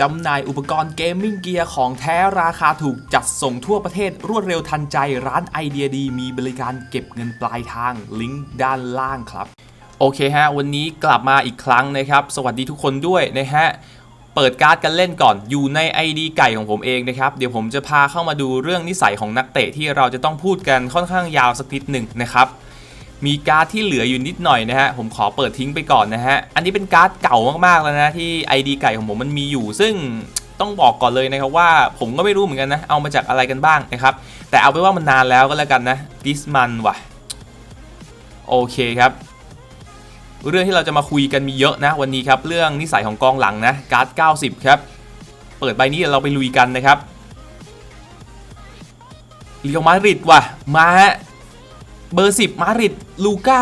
จำหน่ายอุปกรณ์เกมมิ่งเกียร์ของแท้ราคาถูกจัดส่งทั่วประเทศรวดเร็วทันใจร้านไอเดียดีมีบริการเก็บเงินปลายทางลิงก์ด้านล่างครับ โอเคฮะ วันนี้กลับมาอีกครั้งนะครับ สวัสดีทุกคนด้วยนะฮะ เปิดการ์ดกันเล่นก่อนอยู่ใน ID ไก่ของผมเองนะครับ เดี๋ยวผมจะพาเข้ามาดูเรื่องนิสัยของนักเตะที่เราจะต้องพูดกันค่อนข้างยาวสักนิดหนึ่งนะครับ มีการ์ดที่เหลืออยู่นิดหน่อยนะฮะ ผมขอเปิดทิ้งไปก่อนนะฮะ อันนี้เป็นการ์ดเก่ามากๆแล้วนะที่ ID ไก่ของผมมันมีอยู่ ซึ่งต้องบอกก่อนเลยนะครับว่าผมก็ไม่รู้เหมือนกันนะ เอามาจากอะไรกันบ้างนะครับ แต่เอาไปว่ามันนานแล้วก็แล้วกันนะดิสมันว่ะ โอเคครับเรื่องที่เราจะมาคุยกันมีเยอะนะวันนี้ครับ เรื่องนิสัยของกองหลังนะการ์ด 90 ครับ เปิดใบนี้เดี๋ยวเราไปลุยกันนะครับเรียวมาดริดว่ะมาฮะ เบอร์ 10 มาดริดลูก้า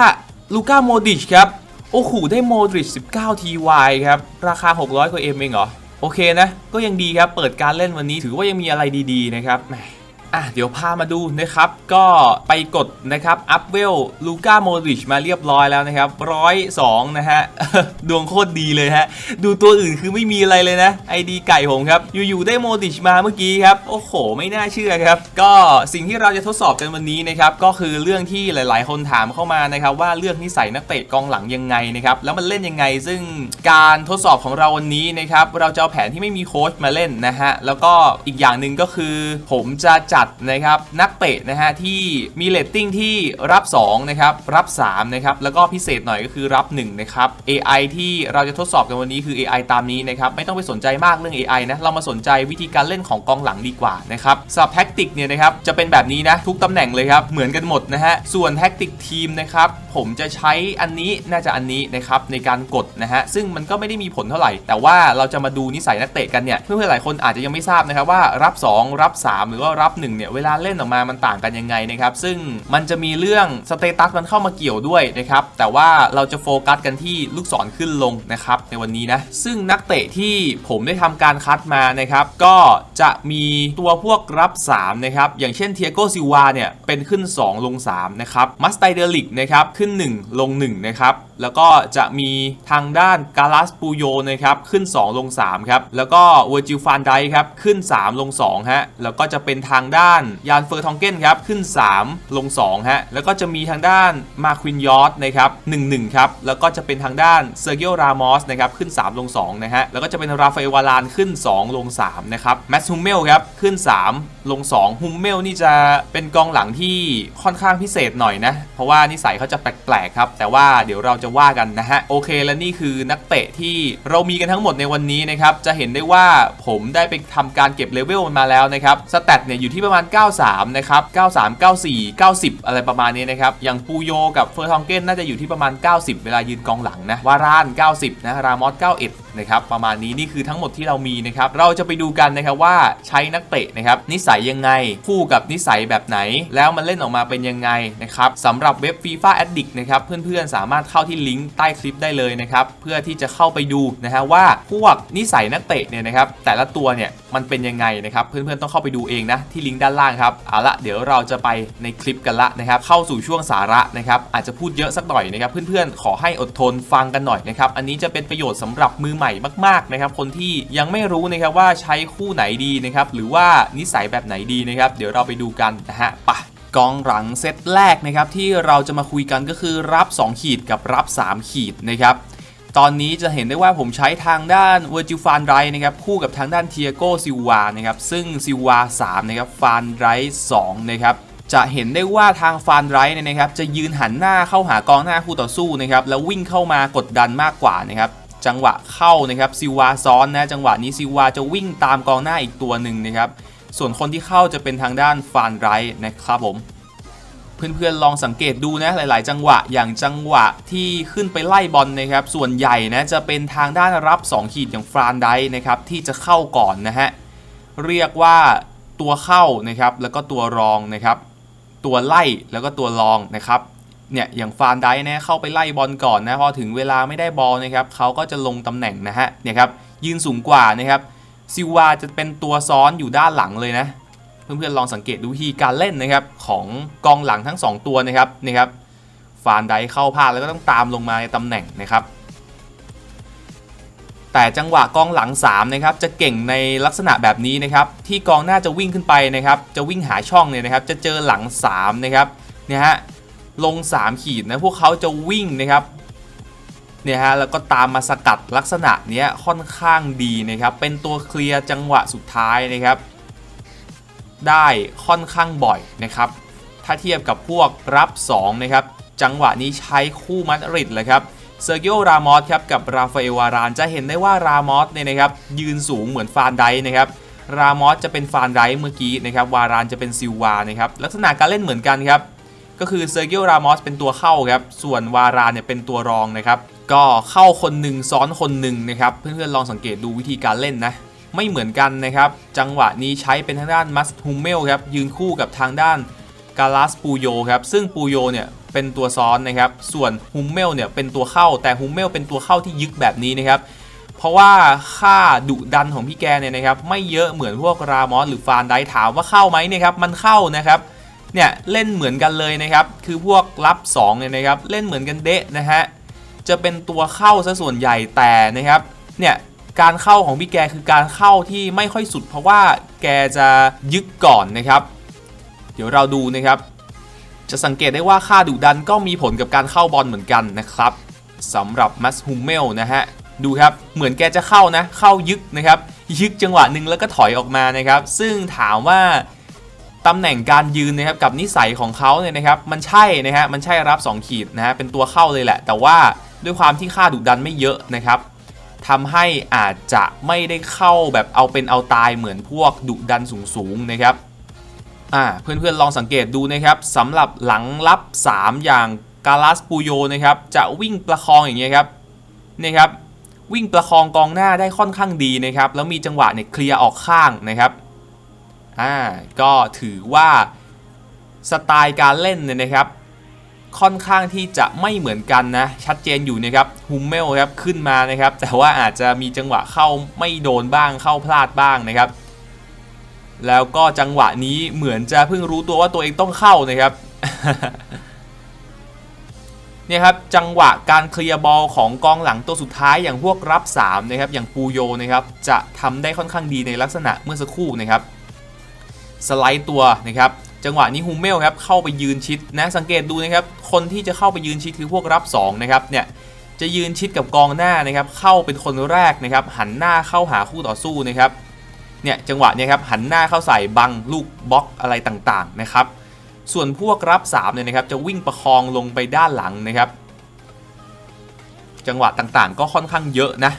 ลูก้าโมดิชครับ โอ้โห ได้โมดริช19 TY ครับ ราคา 600 กว่าเอ็มเองเหรอ โอเคนะ ก็ยังดีครับ เปิดการเล่นวันนี้ถือว่ายังมีอะไรดีๆนะครับแหม อะเดี๋ยวพามาดูนะครับ ก็ไปกดนะครับ อัพเวลลูก้าโมดริชมาเรียบร้อยแล้วนะครับร้อยสองนะฮะ ดวงโคตรดีเลยฮะ ดูตัวอื่นคือไม่มีอะไรเลยนะไอดีไก่ผมครับ อยู่ ๆ ได้โมดริชมาเมื่อกี้ครับ โอ้โห ไม่น่าเชื่อครับ ก็สิ่งที่เราจะทดสอบกันวันนี้นะครับ ก็คือเรื่องที่หลาย ๆ คนถามเข้ามานะครับ ว่าเลือกนิสัยนักเตะกองหลังยังไงนะครับแล้วมันเล่นยังไง ซึ่งการทดสอบของเราวันนี้นะครับเราจะเอาแผนที่ไม่มีโค้ชมาเล่นนะฮะแล้วก็อีกอย่างหนึ่งก็คือผมจะจัดนะครับนักเตะนะฮะที่มีเรตติ้งที่รับ2นะครับรับ3นะครับแล้วก็พิเศษหน่อยก็คือรับ1นะครับ AI ที่เราจะทดสอบกันวันนี้คือ AI ตามนี้นะครับไม่ต้องไปสนใจมากเรื่อง AI นะเรามาสนใจวิธีการเล่นของกองหลังดีกว่านะครับสำหรับแท็กติกเนี่ยนะครับจะเป็นแบบนี้นะทุกตำแหน่งเลยครับเหมือนกันหมดนะฮะส่วนแท็กติกทีมนะครับผมจะใช้อันนี้น่าจะอันนี้นะครับในการกดนะฮะซึ่งมันก็ไม่ได้มีผลเท่าไหร่ แต่ว่าเราจะมาดูนิสัยนักเตะกันเนี่ยเพื่อนๆหลายคนอาจจะยังไม่ทราบนะครับว่ารับ 2 รับ 3 หรือว่ารับ 1เนี่ยเวลาเล่นออกมามันต่างกันยังไงนะครับซึ่งมันจะมีเรื่องสเตตัสมันเข้ามาเกี่ยวด้วยนะครับแต่ว่าเราจะโฟกัสกันที่ลูกศรขึ้นลงนะครับในวันนี้นะซึ่งนักเตะที่ผมได้ทำการคัดมานะครับก็จะมีตัวพวกรับ3นะครับอย่างเช่นเทียโกซิวาเนี่ยเป็นขึ้น 2 ลง3นะครับมัสไตเดลิกนะครับขึ้น 1 ลง1นะครับแล้วก็จะมีทางด้านกาลาสปูโยนะครับขึ้น 2 ลง3ครับแล้วก็เวอร์จิลฟานไดครับขึ้น 3 ลง2ฮะแล้วก็จะเป็นทางด้านยานเฟอร์ทองเก้นครับขึ้น 3 ลง2ฮะแล้วก็จะมีทางด้านมาควินยอร์ดนะครับ1-1ครับแล้วก็จะเป็นทางด้านเซอร์เกียลรามอสนะครับขึ้น 3 ลง2นะฮะแล้วก็จะเป็นราฟาเอลวาลานขึ้น 2 ลง3นะครับแมตต์ฮุมเมลครับขึ้น 3 ลง2ฮุมเมลนี่จะเป็นกองหลังที่ค่อนข้างพิเศษหน่อยนะเพราะว่านิสัยเขาจะแปลกๆครับแต่ว่าเดี๋ยวเราจะว่ากันนะฮะโอเค และนี่คือนักเตะที่เรามีกันทั้งหมดในวันนี้นะครับจะเห็นได้ว่าผมได้ไปทำการเก็บเลเวลมันมาแล้วนะครับสแตทเนี่ยอยู่ที่ประมาณ 93 นะครับ 93 94 90 อะไรประมาณนี้นะครับ อย่างปูโยกับเฟอร์ทองเกนน่าจะอยู่ที่ประมาณ 90 เวลายืนกองหลังนะ วาราน 90 นะ รามอส 91 นะครับประมาณนี้นี่คือทั้งหมดที่เรามีนะครับเราจะไปดูกันนะครับว่าใช้นักเตะนะครับนิสัยยังไงคู่กับนิสัยแบบไหน แล้วมันเล่นออกมาเป็นยังไงนะครับสำหรับเว็บ FIFA Addict นะครับเพื่อนๆสามารถเข้าที่ลิงก์ใต้คลิปได้เลยนะครับเพื่อที่จะเข้าไปดูนะฮะว่าพวกนิสัยนักเตะเนี่ยนะครับแต่ละตัวเนี่ยมันเป็นยังไงนะครับเพื่อนๆต้องเข้าไปดูเองนะที่ลิงก์ด้านล่างครับเอาละเดี๋ยวเราจะไปในคลิปกันละนะครับเข้าสู่ช่วงสาระนะครับอาจจะพูดเยอะสักหน่อยนะครับเพื่อนๆขอให้อดทนฟังกันหน่อยนะครับอันนี้จะเป็นประโยชน์สำหรับมือใหม่มากๆนะครับคนที่ยังไม่รู้นะครับว่าใช้คู่ไหนดีนะครับหรือว่านิสัยแบบไหนดีนะครับเดี๋ยวเราไปดูกันนะฮะไปกองหลังเซตแรกนะครับที่เราจะมาคุยกันก็คือรับ 2 ขีดกับรับ 3 ขีดนะครับตอนนี้จะเห็นได้ว่าผมใช้ทางด้านเวอร์จิลฟานไรนะครับคู่กับทางด้านเทียโกซิวานะครับซึ่งซิวา3นะครับฟานไร2นะครับจะเห็นได้ว่าทางฟานไรเนี่ยนะครับจะยืนหันหน้าเข้าหากองหน้าคู่ต่อสู้นะครับแล้ววิ่งเข้ามากดดันมากกว่านะครับ จังหวะเข้านะครับซิวาซ้อนนะจังหวะนี้ซิวาจะวิ่งตามกองหน้าอีกตัวหนึ่งนะครับส่วนคนที่เข้าจะเป็นทางด้านฟานไรนะครับผมเพื่อนๆลองสังเกตดูนะหลาย ๆ จังหวะอย่างจังหวะที่ขึ้นไปไล่บอลนะครับ ส่วนใหญ่นะจะเป็นทางด้านรับ 2 ขีดอย่างฟรานไดนะครับที่จะเข้าก่อนนะฮะเรียกว่าตัวเข้านะครับแล้วก็ตัวรองนะครับ ตัวไล่แล้วก็ตัวรองนะครับ เนี่ยอย่างฟานไดนะเข้าไปไล่บอลก่อนนะพอถึงเวลาไม่ได้บอลนะครับเขาก็จะลงตำแหน่งนะฮะเนี่ยครับยืนสูงกว่านะครับซิวาจะเป็นตัวซ้อนอยู่ด้านหลังเลยนะ เพื่อนๆลองสังเกตดูวิธีการเล่นนะครับของกองหลังทั้ง 2 ตัวนะครับนี่ครับฟานไดเข้าพลาดแล้วก็ต้องตามลงมาในตำแหน่งนะครับแต่จังหวะกองหลัง3นะครับจะเก่งในลักษณะแบบนี้นะครับที่กองหน้าจะวิ่งขึ้นไปนะครับจะวิ่งหาช่องเนี่ยนะครับจะเจอหลัง3นะครับเนี่ยฮะ ลง 3 ขีดนะพวกเขาจะวิ่งนะครับเนี่ยฮะแล้วก็ตามมาสกัดลักษณะเนี้ยค่อนข้างดีนะครับเป็นตัวเคลียร์จังหวะสุดท้ายนะครับ ได้ค่อนข้างบ่อยนะครับ ถ้าเทียบกับพวกรับ2นะครับจังหวะนี้ใช้คู่มัดริดเลยครับเซอร์กิโอ รามอสครับกับราฟาเอลวารานจะเห็นได้ว่ารามอสเนี่ยนะครับยืนสูงเหมือนฟานไดนะครับรามอสจะเป็นฟานไดเมื่อกี้นะครับวารานจะเป็นซิลวานะครับลักษณะการเล่นเหมือนกันครับ ก็คือเซอร์เกิโอรามอสเป็นตัวเข้าครับ ส่วนวารานเนี่ยเป็นตัวรองนะครับ ก็เข้าคนหนึ่งซ้อนคนหนึ่งนะครับ เพื่อนๆลองสังเกตดูวิธีการเล่นนะ ไม่เหมือนกันนะครับ จังหวะนี้ใช้เป็นทางด้านมัสฮุมเมลครับ ยืนคู่กับทางด้านกาลาสปูโยครับ ซึ่งปูโยเนี่ยเป็นตัวซ้อนนะครับ ส่วนฮุมเมลเนี่ยเป็นตัวเข้า แต่ฮุมเมลเป็นตัวเข้าที่ยึกแบบนี้นะครับ เพราะว่าค่าดุดันของพี่แกเนี่ยนะครับ ไม่เยอะเหมือนพวกรามอสหรือฟานไดถามว่าเข้าไหมเนี่ยครับ มันเข้านะครับ เนี่ยเล่นเหมือนกันเลยนะครับ คือพวกรับ2เนี่ยนะครับเล่นเหมือนกันเดะนะฮะจะเป็นตัวเข้าซะส่วนใหญ่แต่นะครับเนี่ยการเข้าของพี่แกคือการเข้าที่ไม่ค่อยสุด เพราะว่าแกจะยึกก่อนนะครับ เดี๋ยวเราดูนะครับ จะสังเกตได้ว่าค่าดุดันก็มีผลกับการเข้าบอลเหมือนกันนะครับสำหรับมัสฮุมเมลนะฮะดูครับเหมือนแกจะเข้านะเข้ายึกนะครับยึกจังหวะหนึ่งแล้วก็ถอยออกมานะครับ ซึ่งถามว่า ตำแหน่งการยืนนะครับกับนิสัยของเขาเนี่ยนะครับมันใช่นะฮะมันใช่รับ2ขีดนะฮะเป็นตัวเข้าเลยแหละ แต่ว่าด้วยความที่ค่าดุดันไม่เยอะนะครับทำให้อาจจะไม่ได้เข้าแบบเอาเป็นเอาตายเหมือนพวกดุดันสูงๆนะครับอ่าเพื่อนๆลองสังเกตดูนะครับสำหรับหลังรับ 3 อย่างกาลาสปูโยนะครับจะวิ่งประคองอย่างเงี้ยครับนี่ครับวิ่งประคองกองหน้าได้ค่อนข้างดีนะครับแล้วมีจังหวะเนี่ยเคลียร์ออกข้างนะครับ อ่าก็ถือว่าสไตล์การเล่นเนี่ยนะครับ ค่อนข้างที่จะไม่เหมือนกันนะ ชัดเจนอยู่นะครับฮุมเมลครับขึ้นมานะครับ แต่ว่าอาจจะมีจังหวะเข้าไม่โดนบ้างเข้าพลาดบ้างนะครับ แล้วก็จังหวะนี้เหมือนจะเพิ่งรู้ตัวว่าตัวเองต้องเข้านะครับเนี่ยครับจังหวะการเคลียร์บอลของกองหลังตัวสุดท้ายอย่างพวกรับ3นะครับอย่างปูโยนะครับจะทำได้ค่อนข้างดีในลักษณะเมื่อสักครู่นะครับ สไลด์ตัวนะครับจังหวะนี้ฮูเมลครับเข้าไปยืนชิดนะสังเกตดูนะครับคนที่จะเข้าไปยืนชิดคือพวกรับ2นะครับเนี่ยจะยืนชิดกับกองหน้านะครับเข้าเป็นคนแรกนะครับหันหน้าเข้าหาคู่ต่อสู้นะครับเนี่ยจังหวะเนี่ยครับหันหน้าเข้าใส่บังลูกบล็อกอะไรต่างๆนะครับส่วนพวกรับ3เนี่ยนะครับจะวิ่งประคองลงไปด้านหลังนะครับ จังหวะต่างๆ ก็ค่อนข้างเยอะนะ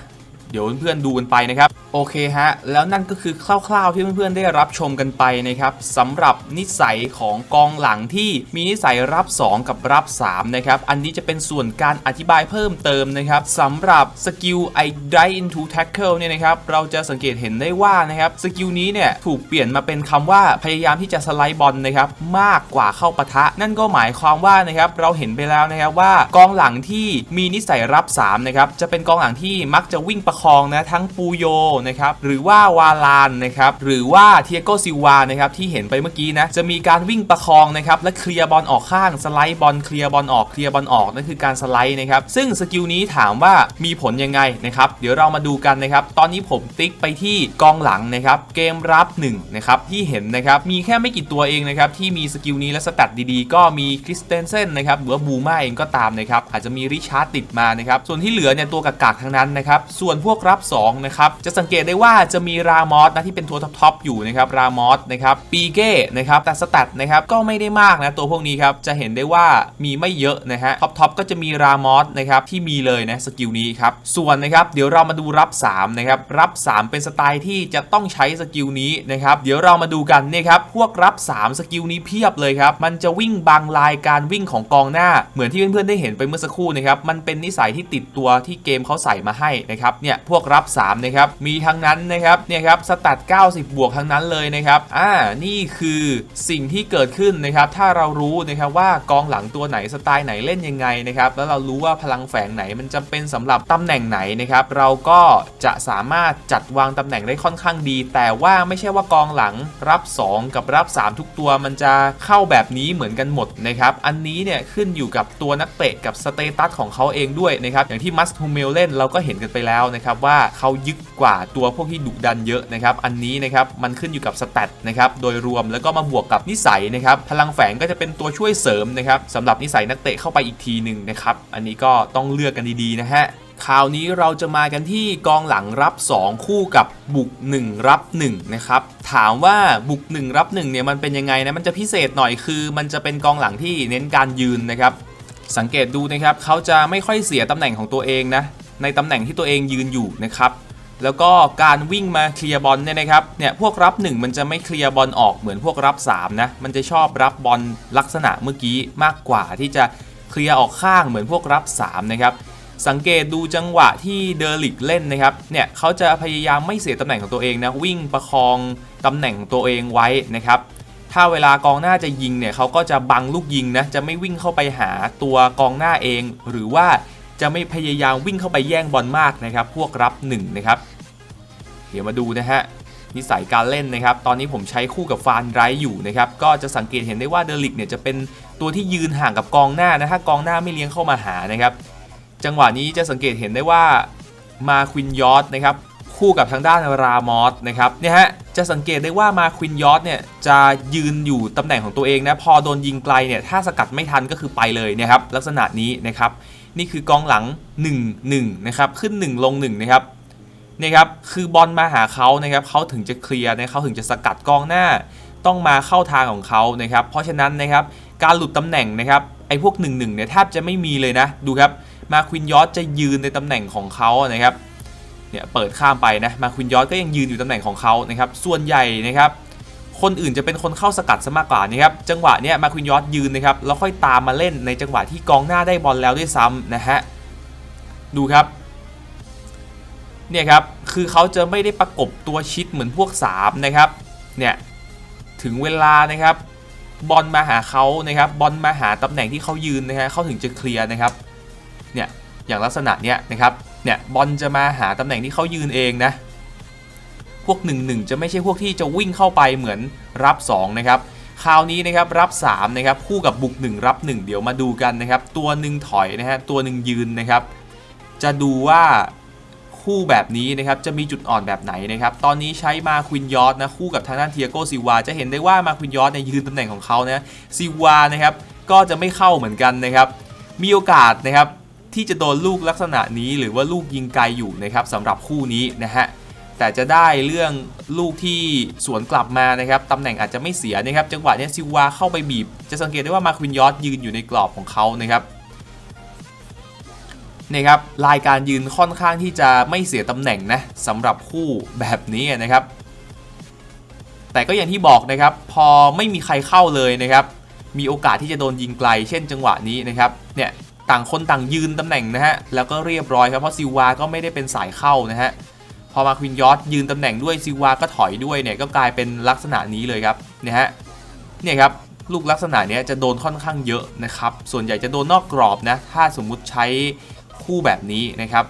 เดี๋ยวเพื่อนๆดูกันไปนะครับโอเคฮะแล้วนั่นก็คือคร่าวๆที่เพื่อนๆได้รับชมกันไปนะครับสำหรับนิสัยของกองหลังที่มีนิสัยรับ 2 กับรับ3นะครับอันนี้จะเป็นส่วนการอธิบายเพิ่มเติมนะครับสำหรับสกิล I dive into tackle เนี่ยนะครับเราจะสังเกตเห็นได้ว่านะครับสกิลนี้เนี่ยถูกเปลี่ยนมาเป็นคำว่าพยายามที่จะสไลด์บอลนะครับมากกว่าเข้าปะทะ นั่นก็หมายความว่านะครับเราเห็นไปแล้วนะครับว่ากองหลังที่มีนิสัยรับ3นะครับจะเป็นกองหลังที่มักจะวิ่งประคองนะทั้งปูโยนะครับหรือว่าวาลานนะครับหรือว่าเทียโกซิวานะครับที่เห็นไปเมื่อกี้นะจะมีการวิ่งประคองนะครับและเคลียร์บอลออกข้างสไลด์บอลเคลียร์บอลออกเคลียร์บอลออกนั่นคือการสไลด์นะครับซึ่งสกิลนี้ถามว่ามีผลยังไงนะครับเดี๋ยวเรามาดูกันนะครับตอนนี้ผมติ๊กไปที่กองหลังนะครับเกมรับ1นะครับที่เห็นนะครับมีแค่ไม่กี่ตัวเองนะครับที่มีสกิลนี้และสตทดีๆ ก็มีคริสเตนเซนนะครับหรือว่าบูมาเองก็ตามนะครับอาจจะมีริชาร์ดติดมานะครับส่วนที่เหลือเนี่ยตัวกากๆทั้งนั้นนะครับส่วนพวกรับ2นะครับจะสังเกตได้ว่าจะมีรามอสนะที่เป็นตัวท็อปๆอยู่นะครับรามอสนะครับปีเก้นะครับแต่สแตทนะครับก็ไม่ได้มากนะตัวพวกนี้ครับจะเห็นได้ว่ามีไม่เยอะนะฮะท็อปๆก็จะมีรามอสนะครับที่มีเลยนะสกิลนี้ครับส่วนนะครับเดี๋ยวเรามาดูรับ3นะครับรับ 3 เป็นสไตล์ที่จะต้องใช้สกิลนี้นะครับเดี๋ยวเรามาดูกันเนี่ยครับพวกรับ 3 สกิลนี้เพียบเลยครับมันจะวิ่งบังลายการวิ่งของกองหน้า เหมือนที่เพื่อนๆได้เห็นไปเมื่อสักครู่นะครับมันเป็นนิสัยที่ติดตัวที่เกมเขาใส่มาให้นะครับเนี่ยพวกรับ3นะครับมีทั้งนั้นนะครับเนี่ยครับสแตท90 บวกทั้งนั้นเลยนะครับอ่านี่คือสิ่งที่เกิดขึ้นนะครับถ้าเรารู้นะครับว่ากองหลังตัวไหนสไตล์ไหนเล่นยังไงนะครับแล้วเรารู้ว่าพลังแฝงไหนมันจำเป็นสำหรับตำแหน่งไหนนะครับเราก็จะสามารถจัดวางตำแหน่งได้ค่อนข้างดี แต่ว่าไม่ใช่ว่ากองหลังรับ 2 กับรับ 3 ทุกตัวมันจะเข้าแบบนี้เหมือนกันหมดนะครับอันนี้เนี่ยขึ้นอยู่กับตัวนักเตะกับสเตตัสของเขาเองด้วยนะครับอย่างที่มัสทูเมลเล่นเราก็เห็นกันไปแล้วนะครับนะครับว่าเขายึกกว่าตัวพวกที่ดุดันเยอะนะครับอันนี้นะครับมันขึ้นอยู่กับสแตทนะครับโดยรวมแล้วก็มาบวกกับนิสัยนะครับพลังแฝงก็จะเป็นตัวช่วยเสริมนะครับสำหรับนิสัยนักเตะเข้าไปอีกทีหนึ่งนะครับอันนี้ก็ต้องเลือกกันดีๆนะฮะคราวนี้เราจะมากันที่กองหลังรับ 2 คู่กับบุก 1 รับ1นะครับถามว่าบุก 1 รับ1เนี่ยมันเป็นยังไงนะมันจะพิเศษหน่อยคือ มันจะเป็นกองหลังที่เน้นการยืนนะครับสังเกตดูนะครับเขาจะไม่ค่อยเสียตำแหน่งของตัวเองนะ ในตำแหน่งที่ตัวเองยืนอยู่นะครับแล้วก็การวิ่งมาเคลียร์บอลเนี่ยนะครับเนี่ยพวกรับ 1 มันจะไม่เคลียร์บอลออกเหมือนพวกรับ3นะมันจะชอบรับบอลลักษณะเมื่อกี้มากกว่าที่จะเคลียร์ออกข้างเหมือนพวกรับ3นะครับสังเกตดูจังหวะที่เดอริกเล่นนะครับเนี่ยเขาจะพยายามไม่เสียตำแหน่งของตัวเองนะวิ่งประคองตำแหน่งของตัวเองไว้นะครับถ้าเวลากองหน้าจะยิงเนี่ยเขาก็จะบังลูกยิงนะจะไม่วิ่งเข้าไปหาตัวกองหน้าเอง หรือว่า จะไม่พยายามวิ่งเข้าไปแย่งบอลมากนะครับ พวกรับหนึ่งนะครับ เดี๋ยวมาดูนะฮะนิสัยการเล่นนะครับ ตอนนี้ผมใช้คู่กับฟานไรท์อยู่นะครับ ก็จะสังเกตเห็นได้ว่าเดอริกเนี่ยจะเป็นตัวที่ยืนห่างกับกองหน้านะ ถ้ากองหน้าไม่เลี้ยงเข้ามาหานะครับ จังหวะนี้จะสังเกตเห็นได้ว่ามาควินยอร์ดนะครับคู่กับทางด้านรามอสนะครับเนี่ยฮะจะสังเกตได้ว่ามาควินยอร์ดเนี่ยจะยืนอยู่ตำแหน่งของตัวเองนะพอโดนยิงไกลเนี่ยถ้าสกัดไม่ทันก็คือไปเลยนะครับลักษณะนี้นะครับ นี่คือกองหลัง 1 1นะครับขึ้น 1 ลง1นะครับนี่ครับคือบอลมาหาเขานะครับเขาถึงจะเคลียร์นะเขาถึงจะสกัดกองหน้า ต้องมาเข้าทางของเขานะครับเพราะฉะนั้นนะครับการหลุดตำแหน่งนะครับไอ้พวก1 1เนี่ยแทบจะไม่มีเลยนะดูครับมาควินยอร์ดจะยืนในตำแหน่งของเขานะครับเนี่ยเปิดข้ามไปนะมาควินยอร์ดก็ยังยืนอยู่ตำแหน่งของเขานะครับส่วนใหญ่นะครับ คนอื่นจะเป็นคนเข้าสกัดซะมากกว่านะครับจังหวะเนี้ยมาควินยอร์ดยืนนะครับแล้วค่อยตามมาเล่นในจังหวะที่กองหน้าได้บอลแล้วด้วยซ้ำนะฮะดูครับเนี่ยครับคือเขาจะไม่ได้ประกบตัวชิดเหมือนพวก3นะครับเนี่ยถึงเวลานะครับบอลมาหาเขานะครับบอลมาหาตำแหน่งที่เขายืนนะฮะเขาถึงจะเคลียร์นะครับเนี่ยอย่างลักษณะเนี้ยนะครับเนี่ยบอลจะมาหาตำแหน่งที่เขายืนเองนะ วก 1 1 จะไม่ใช่พวกที่จะวิ่งเข้าไปเหมือนรับ 2 นะครับคราวนี้นะครับรับ3นะครับคู่กับบุก 1 รับ 1 เดี๋ยวมาดูกันนะครับตัวหนึ่งถอยนะฮะตัวหนึ่งยืนนะครับ จะดูว่าคู่แบบนี้นะครับจะมีจุดอ่อนแบบไหนนะครับตอนนี้ใช้มาควินยอร์นะคู่กับทางด้านเทียโกซิวา จะเห็นได้ว่ามาควินยอร์ดเนี่ยยืนตำแหน่งของเขานะซิวานะครับก็จะไม่เข้าเหมือนกันนะครับ มีโอกาสนะครับที่จะโดนลูกลักษณะนี้หรือว่าลูกยิงไกลอยู่นะครับสำหรับคู่นี้นะฮะ แต่จะได้เรื่องลูกที่สวนกลับมานะครับตำแหน่งอาจจะไม่เสียนะครับจังหวะนี้ซิวาเข้าไปบีบ จะสังเกตได้ว่ามาควินยอร์ดยืนอยู่ในกรอบของเขานะครับนี่ครับลายการยืนค่อนข้างที่จะไม่เสียตำแหน่งนะสำหรับคู่แบบนี้นะครับ แต่ก็อย่างที่บอกนะครับ พอไม่มีใครเข้าเลยนะครับ มีโอกาสที่จะโดนยิงไกล เช่นจังหวะนี้นะครับเนี่ยต่างคนต่างยืนตำแหน่งนะฮะแล้วก็เรียบร้อยครับเพราะซิวาก็ไม่ได้เป็นสายเข้านะฮะ พอมาควินยอร์ดยืนตำแหน่งด้วยซิวาก็ถอยด้วยเนี่ยก็กลายเป็นลักษณะนี้เลยครับเนี่ยฮะเนี่ยครับลูกลักษณะนี้จะโดนค่อนข้างเยอะนะครับ ส่วนใหญ่จะโดนนอกกรอบนะ ถ้าสมมุติใช้คู่แบบนี้นะครับ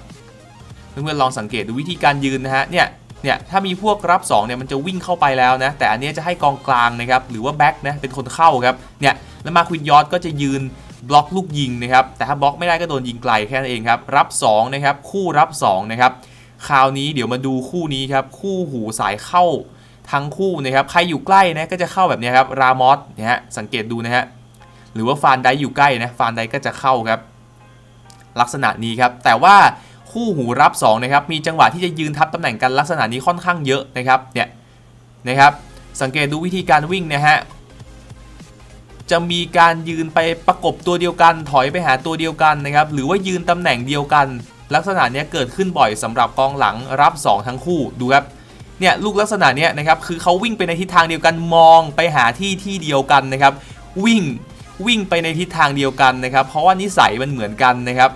เพื่อนๆลองสังเกตดูวิธีการยืนนะฮะ เนี่ย เนี่ย ถ้ามีพวกรับ2เนี่ยมันจะวิ่งเข้าไปแล้วนะ แต่อันนี้จะให้กองกลางนะครับ หรือว่าแบ็กนะ เป็นคนเข้าครับ เนี่ย แล้วมาควินยอร์ดก็จะยืนบล็อกลูกยิงนะครับ แต่ถ้าบล็อกไม่ได้ก็โดนยิงไกลแค่นั้นเองครับ รับ2นะครับ คู่รับ2นะครับ คราวนี้เดี๋ยวมาดูคู่นี้ครับ คู่หูสายเข้าทั้งคู่นะครับ ใครอยู่ใกล้นะก็จะเข้าแบบนี้ครับ รามอสเนี่ยฮะ สังเกตดูนะฮะ หรือว่าฟานไดอยู่ใกล้นะ ฟานไดก็จะเข้าครับ ลักษณะนี้ครับ แต่ว่าคู่หูรับ2นะครับ มีจังหวะที่จะยืนทับตำแหน่งกันลักษณะนี้ค่อนข้างเยอะนะครับ เนี่ยนะครับ สังเกตดูวิธีการวิ่งนะฮะ จะมีการยืนไปประกบตัวเดียวกัน ถอยไปหาตัวเดียวกันนะครับ หรือว่ายืนตำแหน่งเดียวกัน ลักษณะนี้เกิดขึ้นบ่อยสำหรับกองหลังรับ 2 ทั้งคู่ดูครับเนี่ยลูกลักษณะนี้นะครับคือเขาวิ่งไปในทิศทางเดียวกันมองไปหาที่ที่เดียวกันนะครับ วิ่งวิ่งไปในทิศทางเดียวกันนะครับ เพราะว่านิสัยมันเหมือนกันนะครับ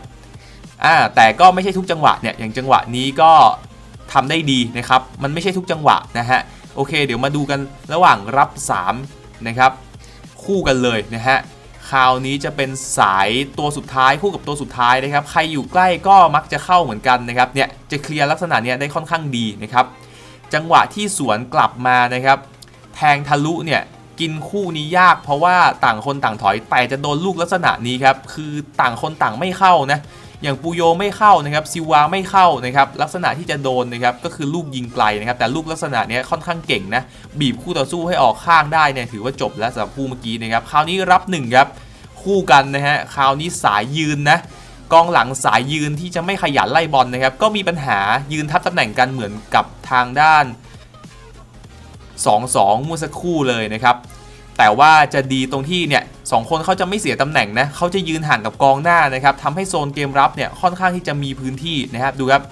อ่าแต่ก็ไม่ใช่ทุกจังหวะเนี่ยอย่างจังหวะนี้ก็ทำได้ดีนะครับ มันไม่ใช่ทุกจังหวะนะฮะโอเค เดี๋ยวมาดูกันระหว่างรับ 3 นะครับ คู่กันเลยนะฮะ คราวนี้จะเป็นสายตัวสุดท้ายคู่กับตัวสุดท้ายนะครับ ใครอยู่ใกล้ก็มักจะเข้าเหมือนกันนะครับ เนี่ยจะเคลียร์ลักษณะเนี้ยได้ค่อนข้างดีนะครับ จังหวะที่สวนกลับมานะครับ แทงทะลุเนี่ยกินคู่นี้ยากเพราะว่าต่างคนต่างถอยแต่จะโดนลูกลักษณะนี้ครับ คือต่างคนต่างไม่เข้านะ อย่างปูโยไม่เข้านะครับซิวาไม่เข้านะครับลักษณะที่จะโดนนะครับก็คือลูกยิงไกลนะครับแต่ลูกลักษณะนี้ค่อนข้างเก่งนะบีบคู่ต่อสู้ให้ออกข้างได้เนี่ยถือว่าจบแล้วสำหรับคู่เมื่อกี้นะครับคราวนี้รับหนึ่งครับคู่กันนะฮะคราวนี้สายยืนนะกองหลังสายยืนที่จะไม่ขยันไล่บอลนะครับก็มีปัญหายืนทับตำแหน่งกันเหมือนกับทางด้าน 2-2 เมื่อสักครู่เลยนะครับ แต่ว่าจะดีตรงที่เนี่ยสองคนเขาจะไม่เสียตำแหน่งนะเขาจะยืนห่างกับกองหน้านะครับทำให้โซนเกมรับเนี่ยค่อนข้างที่จะมีพื้นที่นะครับดูครับ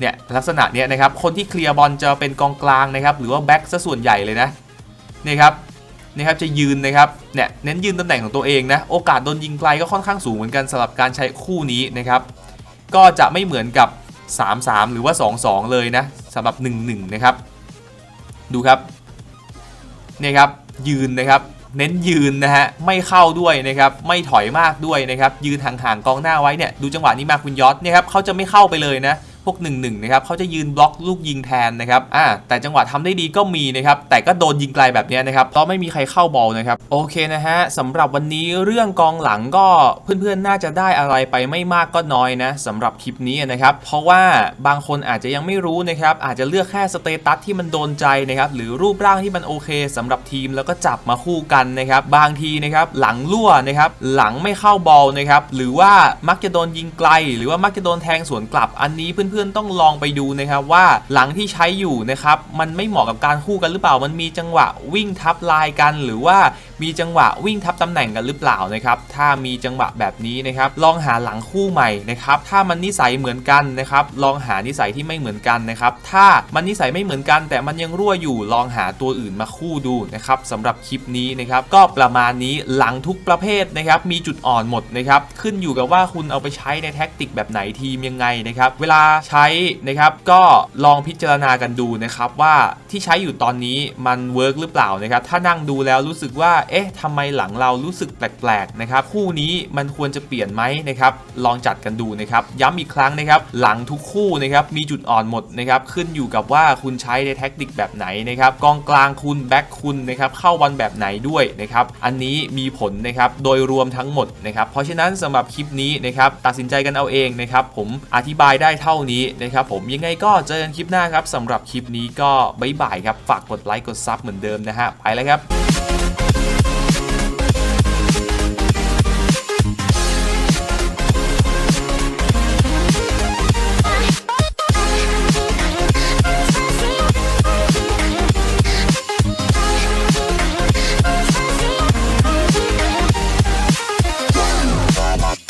เนี่ยลักษณะเนี้ยนะครับคนที่เคลียร์บอลจะเป็นกองกลางนะครับหรือว่าแบ็กซะส่วนใหญ่เลยนะนี่ครับนี่ครับจะยืนนะครับเนี่ยเน้นยืนตำแหน่งของตัวเองนะโอกาสโดนยิงไกลก็ค่อนข้างสูงเหมือนกันสำหรับการใช้คู่นี้นะครับก็จะไม่เหมือนกับ 3-3 หรือว่า 2-2 เลยนะสำหรับ 1-1 นะครับ ดูครับเนี่ยครับ ยืนนะครับ เน้นยืนนะฮะไม่เข้าด้วยนะครับไม่ถอยมากด้วยนะครับยืนห่างๆกองหน้าไว้เนี่ยดูจังหวะนี้มาคุณยอดเนี่ยครับเขาจะไม่เข้าไปเลยนะ วก1นนะครับเขาจะยืนบล็อกลูกยิงแทนนะครับอ่าแต่จังหวะทำได้ดีก็มีนะครับแต่ก็โดนยิงไกลแบบนี้นะครับเพราะไม่มีใครเข้าบอลนะครับโอเคนะฮะสำหรับวันนี้เรื่องกองหลังก็เพื่อนๆน่าจะได้อะไรไปไม่มากก็น้อยนะสำหรับคลิปนี้นะครับเพราะว่าบางคนอาจจะยังไม่รู้นะครับอาจจะเลือกแค่สเตตัสที่มันโดนใจนะครับหรือรูปร่างที่มันโอเคสำหรับทีมแล้วก็จับมาคู่กันนะครับบางทีนะครับหลังรั่วนะครับหลังไม่เข้าบอลนะครับหรือว่ามักจะโดนยิงไกล หรือว่ามักจะโดนแทงสวนกลับอันนี้เพื่อนื่อนๆต้องลองไปดูนะครับว่าหลังที่ใช้อยู่นะครับมันไม่เหมาะกับการคู่กันหรือเปล่ามันมีจังหวะวิ่งทับลายกันหรือว่า มีจังหวะวิ่งทับตำแหน่งกันหรือเปล่านะครับถ้ามีจังหวะแบบนี้นะครับลองหาหลังคู่ใหม่นะครับถ้ามันนิสัยเหมือนกันนะครับลองหานิสัยที่ไม่เหมือนกันนะครับถ้ามันนิสัยไม่เหมือนกัน แต่มันยังรั่วอยู่ลองหาตัวอื่นมาคู่ดูนะครับสำหรับคลิปนี้นะครับก็ประมาณนี้หลังทุกประเภทนะครับมีจุดอ่อนหมดนะครับขึ้นอยู่กับว่าคุณเอาไปใช้ในแท็กติกแบบไหนทีมยังไงนะครับเวลาใช้นะครับก็ลองพิจารณากันดูนะครับว่าที่ใช้อยู่ตอนนี้มันเวิร์กหรือเปล่านะครับถ้านั่งดูแล้วรู้สึกว่าเอ๊ะทำไมหลังเรารู้สึกแปลกๆนะครับคู่นี้มันควรจะเปลี่ยนไหมนะครับลองจัดกันดูนะครับย้ำอีกครั้งนะครับหลังทุกคู่นะครับมีจุดอ่อนหมดนะครับขึ้นอยู่กับว่าคุณใช้ในแท็กติกแบบไหนนะครับกองกลางคุณแบ็คคุณนะครับเข้าวันแบบไหนด้วยนะครับอันนี้มีผลนะครับโดยรวมทั้งหมดนะครับเพราะฉะนั้นสำหรับคลิปนี้นะครับตัดสินใจกันเอาเองนะครับผมอธิบายได้เท่านี้นะครับผมยังไงก็เจอกันคลิปหน้าครับสำหรับคลิปนี้ก็บ๊ายบายครับฝากกดไลค์กดซับเหมือนเดิมนะฮะไปแล้วครับ